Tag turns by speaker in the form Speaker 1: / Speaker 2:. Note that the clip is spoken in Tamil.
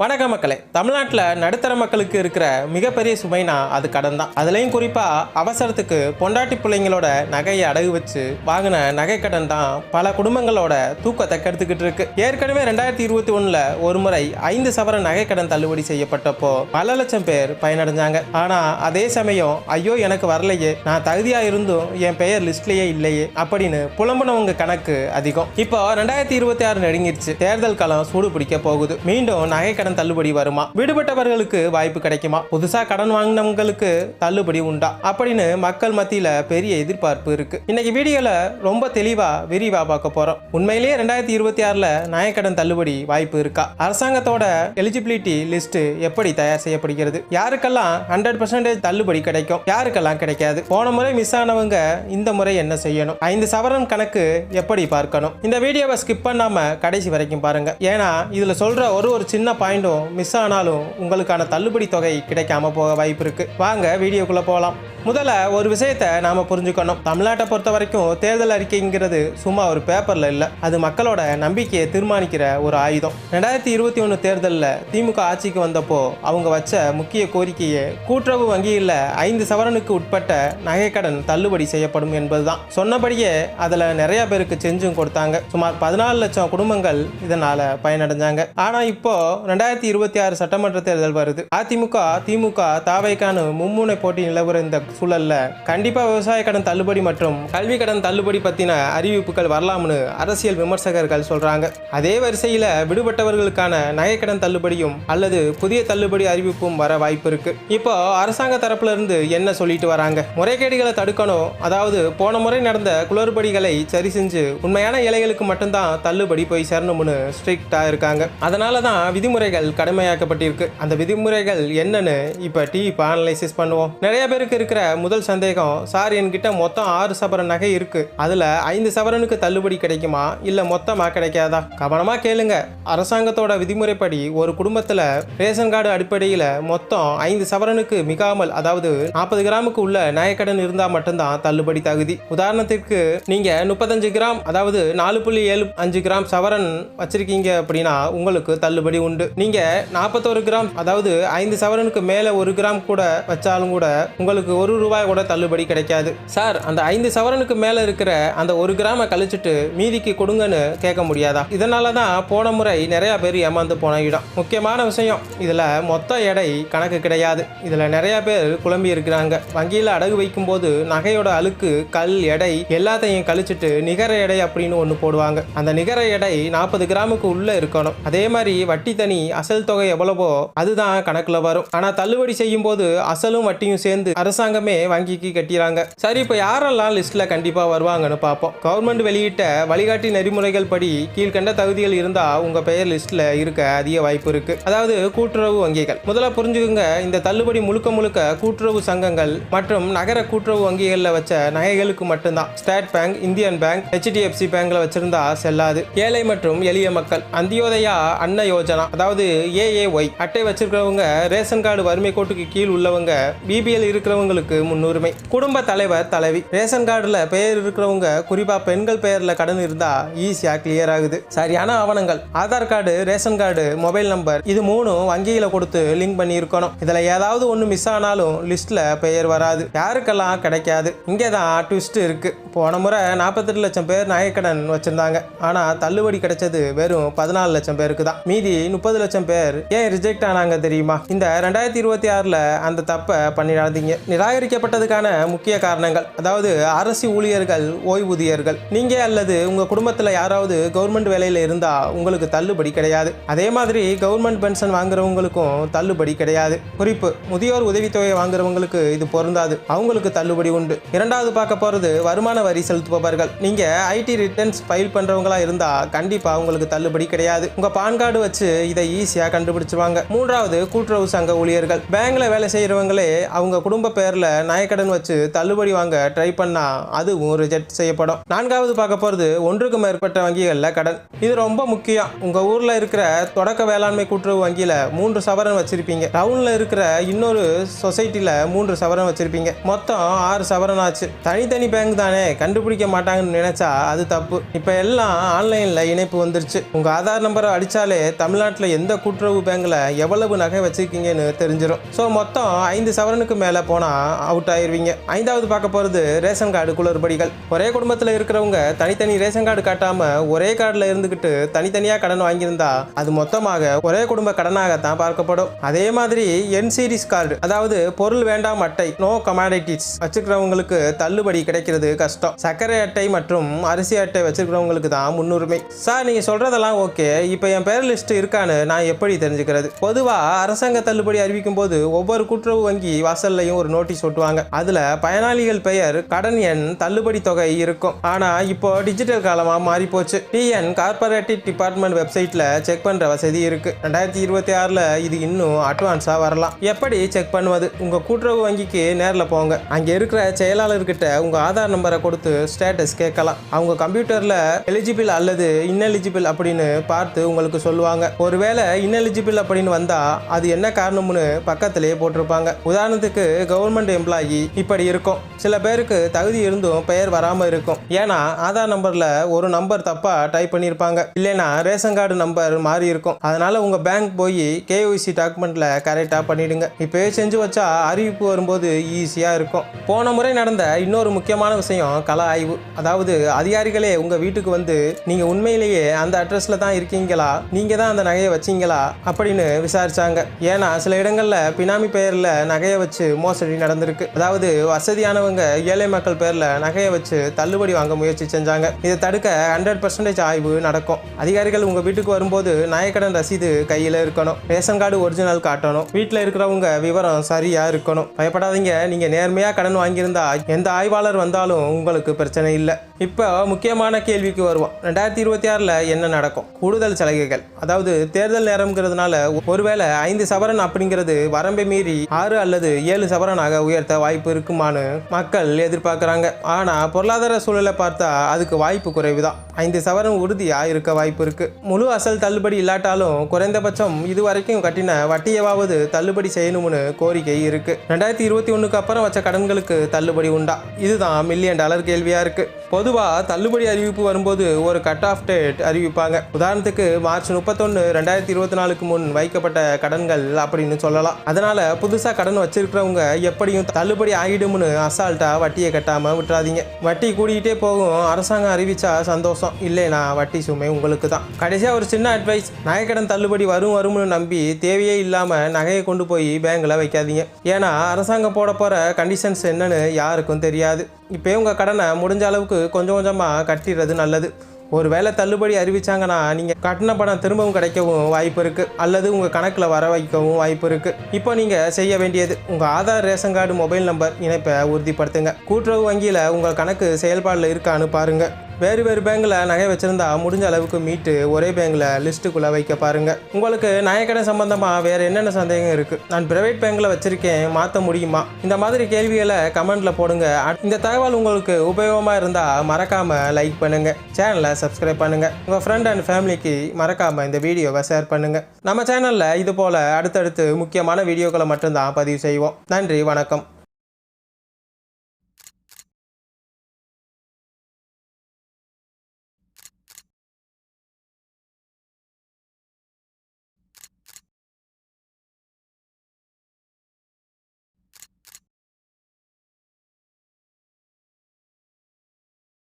Speaker 1: வணக்க மக்களே தமிழ்நாட்டில் நடுத்தர மக்களுக்கு இருக்கிற மிகப்பெரிய சுமைனா அது கடன் தான் அதுலேயும் குறிப்பாக அவசரத்துக்கு பொண்டாட்டி பிள்ளைங்களோட நகையை அடகு வச்சு வாங்கின நகை கடன் தான் பல குடும்பங்களோட தூக்கத்தை கெடுத்துக்கிட்டு இருக்கு. ஏற்கனவே ரெண்டாயிரத்தி இருபத்தி ஒன்றில் ஒரு முறை ஐந்து சவர நகை கடன் தள்ளுபடி செய்யப்பட்டப்போ பல லட்சம் பேர் பயனடைஞ்சாங்க. ஆனால் அதே சமயம் ஐயோ எனக்கு வரலையே நான் தகுதியாக இருந்தும் என் பெயர் லிஸ்ட்லேயே இல்லையே அப்படின்னு புலம்புனவங்க கணக்கு அதிகம். இப்போ ரெண்டாயிரத்தி இருபத்தி ஆறு நெடுங்கிருச்சு தேர்தல் காலம் சூடு பிடிக்க போகுது. மீண்டும் நகை கடன் தள்ளுபடி வருமா? விடுபட்டவர்களுக்கு வாய்ப்பு கிடைக்குமா? புதுசா கடன் வாங்கினவங்களுக்கு தள்ளுபடி உண்டா? அப்படின்னு மக்கள் மத்தியில பெரிய எதிர்பார்ப்பு இருக்கு. இன்னைக்கு வீடியோல ரொம்ப தெளிவா விரிவா பார்க்க போறோம். உண்மையிலேயே ரெண்டாயிரத்தி இருபத்தி ஆறுல நாயக்கடன் தள்ளுபடி வாய்ப்பு இருக்கா? அரசாங்கத்தோட எலிஜிபிலிட்டி லிஸ்ட் எப்படி தயார் செய்யப்படுகிறது? யாருக்கெல்லாம் ஹண்ட்ரட் பர்சன்டேஜ் தள்ளுபடி கிடைக்கும்? யாருக்கெல்லாம் கிடைக்காது? போன முறை மிஸ் ஆனவங்க இந்த முறை என்ன செய்யணும்? ஐந்து சவரன் கணக்கு எப்படி பார்க்கணும்? இந்த வீடியோவை ஸ்கிப் பண்ணாம கடைசி வரைக்கும் பாருங்க. ஏன்னா இதுல சொல்ற ஒரு ஒரு சின்ன பாயிண்ட் பாயிண்டும் மிஸ் ஆனாலும் உங்களுக்கான தள்ளுபடி தொகை கிடைக்காம போக வாய்ப்பு இருக்கு. வாங்க வீடியோக்குள்ள போகலாம் முதல்ல ஒரு விஷயத்தை நாம புரிஞ்சுக்கணும். தமிழ்நாட்டை பொறுத்த வரைக்கும் தேர்தல் அறிக்கைங்கிறது சும்மா ஒரு பேப்பர்ல இல்லை. அது மக்களோட நம்பிக்கையை தீர்மானிக்கிற ஒரு ஆயுதம். ரெண்டாயிரத்தி இருபத்தி ஒன்று தேர்தலில் திமுக ஆட்சிக்கு வந்தப்போ அவங்க வச்ச முக்கிய கோரிக்கையை கூட்டுறவு வங்கியில் ஐந்து சவரனுக்கு உட்பட்ட நகைக்கடன் தள்ளுபடி செய்யப்படும் என்பதுதான். சொன்னபடியே அதில் நிறைய பேருக்கு செஞ்சும் கொடுத்தாங்க. சுமார் பதினாலு லட்சம் குடும்பங்கள் இதனால பயனடைஞ்சாங்க. ஆனா இப்போ ரெண்டாயிரத்தி இருபத்தி ஆறு சட்டமன்ற தேர்தல் வருது. அதிமுக திமுக தாவைக்கான மும்முனை போட்டி நிலவுற இந்த சூழலில் கண்டிப்பாக விவசாய கடன் தள்ளுபடி மற்றும் கல்வி கடன் தள்ளுபடி பற்றின அறிவிப்புகள் வரலாம்னு அரசியல் விமர்சகர்கள் சொல்கிறாங்க அதே வரிசையில் விடுபட்டவர்களுக்கான நகைக்கடன் தள்ளுபடியும் அல்லது புதிய தள்ளுபடி அறிவிப்பும் வர வாய்ப்பு இருக்குது இப்போ அரசாங்க தரப்புலருந்து என்ன சொல்லிட்டு வராங்க? முறைகேடுகளை தடுக்கணும். அதாவது போன முறை நடந்த குளறுபடிகளை சரி செஞ்சு உண்மையான இலைகளுக்கு மட்டும்தான் தள்ளுபடி போய் சேரணும்னு ஸ்ட்ரிக்டாக இருக்காங்க. அதனால தான் விதிமுறைகள் கடுமையாக்கப்பட்டிருக்கு. அந்த விதிமுறைகள் என்னன்னு இப்போ டீப் அனலைசிஸ் பண்ணுவோம். நிறைய பேருக்கு இருக்கிற முதல் சந்தேகம் சார் என்கிட்ட மொத்தம் ஆறு சவரன் நகை இருக்கு. அதுல ஐந்து சவரனுக்கு தள்ளுபடி கிடைக்குமா? இல்ல மொத்தமா கிடைக்காதா? கவனமா கேளுங்க. அரசாங்கத்தோட விதிமுறைப்படி ஒரு குடும்பத்துல ரேஷன் கார்டு அடிப்படையில மொத்தம் ஐந்து சவரனுக்கு மிகாமல் அதாவது நாற்பது கிராமுக்கு உள்ள நகைக்கடன் இருந்தா மட்டும்தான் தள்ளுபடி தகுதி. உதாரணத்திற்கு நீங்க முப்பத்தஞ்சு கிராம் அதாவது நாலு புள்ளி ஏழு அஞ்சு கிராம் சவரன் வச்சிருக்கீங்க அப்படின்னா உங்களுக்கு தள்ளுபடி உண்டு. நீங்க நாற்பத்தோரு கிராம் அதாவது ஐந்து சவரனுக்கு மேல ஒரு கிராம் கூட வச்சாலும் கூட உங்களுக்கு ஒரு ரூபாய் கூட தள்ளுபடி கிடைக்காது. சார் அந்த ஐந்து சவரனுக்கு மேல இருக்கிற அந்த ஒரு கிராம கழிச்சிட்டு மீதிக்கு கொடுங்கன்னு கேட்க முடியாதா? இதனால தான் போன முறை நிறைய பேர் ஏமாந்து போன இடம். முக்கியமான விஷயம் இதுல மொத்த எடை கணக்கு கிடையாது. இதுல நிறைய பேர் குழம்பி இருக்கிறாங்க. வங்கியில் அடகு வைக்கும்போது நகையோட அழுக்கு கல் எடை எல்லாத்தையும் கழிச்சிட்டு நிகர எடை அப்படின்னு ஒன்று போடுவாங்க. அந்த நிகர எடை நாற்பது கிராமுக்கு உள்ள இருக்கணும். அதே மாதிரி வட்டி தனி அசல் தொகை எவ்வளவோ அதுதான் கணக்குல வரும். ஆனா தள்ளுபடி செய்யும் போது அசலும் வட்டியும் சேர்ந்து அரசாங்கமே வங்கிக்கு கட்டிறாங்க. சரி இப்போ யாரெல்லாம் லிஸ்ட்ல கண்டிப்பா வருவாங்கன்னு பார்ப்போம் கவர்மெண்ட் வெளியிட்ட வழிகாட்டி நெறிமுறைகள் படி கீழ்கண்ட தகுதிகள் இருந்தா உங்க பெயர் லிஸ்ட்ல இருக்க அதிக வாய்ப்பு இருக்கு. அதாவது கூட்டுறவு வங்கிகள். முதல்ல புரிஞ்சுக்கோங்க இந்த தள்ளுபடி முழுக்க முழுக்க கூட்டுறவு சங்கங்கள் மற்றும் நகர கூட்டுறவு வங்கிகளில் வச்ச நகைகளுக்கு மட்டும்தான். State Bank Indian Bank HDFC பேங்க்ல வச்சிருந்தா செல்லாது. ஏழை மற்றும் எளிய மக்கள். அந்தியோதயா அன்ன யோஜனா அதாவது ஏஏஒய் அட்டை வச்சிருக்கிறவங்க ரேஷன் கார்டு வறுமை கோட்டுக்கு கீழ் உள்ளவங்க பிபிஎல் இருக்கிறவங்களுக்கு முன்னுரிமை. குடும்ப தலைவர் தலைவி. ரேஷன் கார்டுல பெயர் இருக்கிறவங்க குறிப்பா பெண்கள் பெயர்ல கடன் இருந்தா ஈஸியா கிளியர் ஆகுது. சரியான ஆவணங்கள். Aadhaar card ration card mobile number இது மூணும் வங்கியில கொடுத்து லிங்க் பண்ணி இருக்கணும் இதுல ஏதாவது ஒன்று மிஸ் ஆனாலும் லிஸ்ட்ல பெயர் வராது. யாருக்கெல்லாம் கிடைக்காது. இங்கே தான் ட்விஸ்ட் இருக்கு. போன முறை நாற்பத்தெட்டு லட்சம் பேர் நகைக்கடன் வச்சிருந்தாங்க. ஆனா தள்ளுபடி கிடைச்சது வெறும் பதினாலு லட்சம் பேருக்கு தான். மீதி முப்பது லட்சம் பேர் ஏன் ரிஜெக்ட் ஆனாங்க தெரியுமா? இந்த ரெண்டாயிரத்தி இருபத்தி ஆறுல அந்த தப்பை பண்ணிடாதீங்க. நிராகரிக்கப்பட்டதுக்கான முக்கிய காரணங்கள். அதாவது அரசு ஊழியர்கள் ஓய்வூதியர்கள் நீங்க அல்லது உங்க குடும்பத்துல யாராவது கவர்மெண்ட் வேலையில இருந்தா உங்களுக்கு தள்ளுபடி கிடையாது. அதே மாதிரி கவர்மெண்ட் பென்ஷன் வாங்குறவங்களுக்கும் தள்ளுபடி கிடையாது. குறிப்பு முதியோர் உதவித்தொகை வாங்குறவங்களுக்கு இது பொருந்தாது. அவங்களுக்கு தள்ளுபடி உண்டு. இரண்டாவது பார்க்க போறது வருமான வரி செலுத்துபவர்கள். நீங்க ஐடி ரிட்டர்ன்ஸ் ஃபைல் பண்றவங்களா இருந்தா கண்டிப்பா உங்களுக்கு தள்ளுபடி கிடையாது. உங்க பான் கார்டு வச்சு இதை ஈஸியா கண்டுபிடிச்சுவாங்க. மூன்றாவது கூட்டுறவு சங்க ஊழியர்கள். பேங்க்ல வேலை செய்யறவங்களே அவங்க குடும்ப பேர்ல நயக்கடன் வச்சு தள்ளுபடி வாங்க ட்ரை பண்ணா அதுவும் ரிஜெக்ட் செய்யப்படும். நான்காவது பார்க்க போறது ஒன்றுக்கு மேற்பட்ட வங்கிகள்ல கடன். இது ரொம்ப முக்கியம். உங்க ஊர்ல இருக்கிற தொடக்க வேளாண்மை கூட்டுறவு வங்கியில மூன்று சவரன் வச்சிருப்பீங்க. டவுன்ல இருக்கிற இன்னொரு சொசைட்டில மூன்று சவரன் வச்சிருப்பீங்க. மொத்தம் ஆறு சவரன் ஆச்சு. தனித்தனி பேங்க் தானே கண்டுபிடிக்க மாட்டாங்கன்னு நினைச்சா அது தப்பு. இப்போ எல்லாம் ஆன்லைனில் இணைப்பு வந்துருச்சு. உங்கள் ஆதார் நம்பரை அடித்தாலே தமிழ்நாட்டில் எந்த கூட்டுறவு பேங்க்கில் எவ்வளவு நகை வச்சுருக்கீங்கன்னு தெரிஞ்சிடும் ஸோ மொத்தம் ஐந்து சவரனுக்கு மேலே போனால் அவுட் ஆயிருவீங்க. ஐந்தாவது பார்க்க போகிறது ரேஷன் கார்டு குளறுபடிகள். ஒரே குடும்பத்தில் இருக்கிறவங்க தனித்தனி ரேஷன் கார்டு காட்டாமல் ஒரே கார்டில் இருந்துக்கிட்டு தனித்தனியாக கடன் வாங்கியிருந்தா அது மொத்தமாக ஒரே குடும்ப கடனாகத்தான் பார்க்கப்படும். அதே மாதிரி என் சீரிஸ் கார்டு அதாவது பொருள் வேண்டாம் அட்டை நோ கமாடிட்டிஸ் வச்சுக்கிறவங்களுக்கு தள்ளுபடி கிடைக்கிறது கஷ்டம். சர்க்கரை அட்டை மற்றும் அரிசி அட்டை வச்சிருக்கிறவங்களுக்கு தான் முன்னுரிமை. சார் நீங்க சொல்றதெல்லாம் ஓகே. இப்போ என் பேர் லிஸ்ட் இருக்கான்னு நான் எப்படி தெரிஞ்சுக்கிறது? பொதுவாக அரசாங்க தள்ளுபடி அறிவிக்கும் போது ஒவ்வொரு கூட்டுறவு வங்கி வாசல்லையும் ஒரு நோட்டீஸ் ஒட்டுவாங்க அதுல பயனாளிகள் பெயர் கடன் எண் தள்ளுபடி தொகை இருக்கும். ஆனா இப்போ டிஜிட்டல் காலமா மாறி போச்சு டிஎன் கார்பரேட்டிவ் டிபார்ட்மெண்ட் வெப்சைட்ல செக் பண்ற வசதி இருக்கு. ரெண்டாயிரத்தி இருபத்தி ஆறுல இது இன்னும் அட்வான்ஸா வரலாம். எப்படி செக் பண்ணுவது? உங்க கூட்டுறவு வங்கிக்கு நேரில் போங்க. அங்க இருக்கிற செயலாளர்கிட்ட உங்க ஆதார் நம்பரை கொடுத்து ஸ்டேட்டஸ் கேட்கலாம். அவங்க கம்ப்யூட்டர்ல எலிஜிபிள் அல்லது இன்எலிஜிபிள் அப்படின்னு பார்த்து உங்களுக்கு சொல்லுவாங்க. ஒருவேளை இன்எலிஜிபிள் அப்படின்னு வந்தா அது என்ன காரணம்னு பக்கத்திலேயே போட்டிருப்பாங்க. உதாரணத்துக்கு கவர்மெண்ட் எம்ப்ளாயி இப்படி இருக்கும். சில பேருக்கு தகுதி இருந்தும் பெயர் வராம இருக்கும். ஏன்னா ஆதார் நம்பர்ல ஒரு நம்பர் தப்பா டைப் பண்ணியிருப்பாங்க இல்லைன்னா ரேஷன் கார்டு நம்பர் மாறி இருக்கும். அதனால உங்க பேங்க் போய் கேஒய்சி டாக்குமெண்ட்ல கரெக்டா பண்ணிடுங்க. இப்போயே செஞ்சு வச்சா அறிவிப்பு வரும்போது ஈஸியா இருக்கும். போன முறை நடந்த இன்னொரு முக்கியமான விஷயம் கள ஆய்வு. அதாவது அதிகாரிகளே உங்க வீட்டுக்கு வந்து நீங்க உண்மையிலேயே அந்த அட்ரஸ்ல தான் இருக்கீங்களா? நீங்க தான் அந்த நகையை வச்சீங்களா? அப்படின்னு விசாரிச்சாங்க. ஏன்னா சில இடங்கள்ல பினாமி பெயர்ல நகையை வச்சு மோசடி நடந்திருக்கு அதாவது வசதியானவங்க ஏழை மக்கள் பேர்ல நகையை வச்சு தள்ளுபடி வாங்க முயற்சி செஞ்சாங்க. இதை தடுக்க ஹண்ட்ரட் பர்சன்டேஜ் ஆய்வு நடக்கும். அதிகாரிகள் உங்க வீட்டுக்கு வரும்போது நாயக்கடன் ரசீது கையில இருக்கணும். ரேஷன் கார்டு ஒரிஜினல் காட்டணும். வீட்டில் இருக்கிறவங்க விவரம் சரியா இருக்கணும். பயப்படாதீங்க. நீங்க நேர்மையா கடன் வாங்கியிருந்தா எந்த ஆய்வாளர் வந்தாலும் உங்களுக்கு பிரச்சனை இல்லை. இப்போ முக்கியமான கேள்விக்கு வருவோம். ரெண்டாயிரத்தி இருபத்தி ஆறில் என்ன நடக்கும்? கூடுதல் சலுகைகள். அதாவது தேர்தல் நேரம்ங்கிறதுனால ஒருவேளை ஐந்து சவரன் அப்படிங்கிறது வரம்பை மீறி ஆறு அல்லது ஏழு சவரனாக உயர்த்த வாய்ப்பு இருக்குமான்னு மக்கள் எதிர்பார்க்குறாங்க. ஆனால் பொருளாதார சூழலை பார்த்தா அதுக்கு வாய்ப்பு குறைவு தான் ஐந்து சவரன் உறுதியாக இருக்க வாய்ப்பு இருக்குது முழு அசல் தள்ளுபடி இல்லாட்டாலும் குறைந்தபட்சம் இதுவரைக்கும் கட்டின வட்டியவாவது தள்ளுபடி செய்யணும்னு கோரிக்கை இருக்குது ரெண்டாயிரத்தி இருபத்தி ஒன்றுக்கு அப்புறம் வச்ச கடன்களுக்கு தள்ளுபடி உண்டா? இதுதான் மில்லியன் டாலர் கேள்வியாக இருக்குது பொதுவாக தள்ளுபடி அறிவிப்பு வரும்போது ஒரு கட் ஆஃப் டேட் அறிவிப்பாங்க. உதாரணத்துக்கு மார்ச் முப்பத்தொன்று ரெண்டாயிரத்தி இருபத்தி நாலுக்கு முன் வைக்கப்பட்ட கடன்கள் அப்படின்னு சொல்லலாம். அதனால புதுசாக கடன் வச்சிருக்கிறவங்க எப்படியும் தள்ளுபடி ஆகிடும்னு அசால்ட்டாக வட்டியை கட்டாமல் விட்டுறாதீங்க. வட்டி கூடிக்கிட்டே போகும். அரசாங்கம் அறிவிச்சா சந்தோஷம். இல்லைனா வட்டி சுமை உங்களுக்கு தான். கடைசியாக ஒரு சின்ன அட்வைஸ் நகைக்கடன் தள்ளுபடி வரும் வரும்னு நம்பி தேவையே இல்லாமல் நகையை கொண்டு போய் பேங்கில் வைக்காதீங்க. ஏன்னா அரசாங்கம் போட போகிற கண்டிஷன்ஸ் என்னன்னு யாருக்கும் தெரியாது. இப்போ உங்கள் கடனை முடிஞ்ச அளவுக்கு கொஞ்சம் கொஞ்சமாக கட்டிடுறது நல்லது. ஒரு வேளை தள்ளுபடி அறிவிச்சாங்கன்னா நீங்கள் கட்டின பணம் திரும்பவும் கிடைக்கவும் வாய்ப்பு இருக்குது அல்லது உங்கள் கணக்கில் வர வைக்கவும் வாய்ப்பு இருக்குது இப்போ நீங்கள் செய்ய வேண்டியது உங்கள் Aadhaar ration card mobile number இணைப்பை உறுதிப்படுத்துங்க. கூட்டுறவு வங்கியில் உங்கள் கணக்கு செயல்பாடில் இருக்கான்னு பாருங்கள் வேறு வேறு பேங்கில் நகை வச்சுருந்தா முடிஞ்ச அளவுக்கு மீட்டு ஒரே பேங்கில் லிஸ்ட்டுக்குள்ளே வைக்க பாருங்கள் உங்களுக்கு நகைக்கடை சம்பந்தமாக வேறு என்னென்ன சந்தேகம் இருக்குது? நான் ப்ரைவேட் பேங்கில் வச்சுருக்கேன் மாற்ற முடியுமா? இந்த மாதிரி கேள்விகளை கமெண்ட்டில் போடுங்க. இந்த தகவல் உங்களுக்கு உபயோகமாக இருந்தால் மறக்காமல் லைக் பண்ணுங்கள் சேனலை சப்ஸ்கிரைப் பண்ணுங்கள் உங்கள் ஃப்ரெண்ட் அண்ட் ஃபேமிலிக்கு மறக்காமல் இந்த வீடியோவை ஷேர் பண்ணுங்கள் நம்ம சேனலில் இது போல் அடுத்தடுத்து முக்கியமான வீடியோக்களை மட்டும்தான் பதிவு செய்வோம். நன்றி வணக்கம்.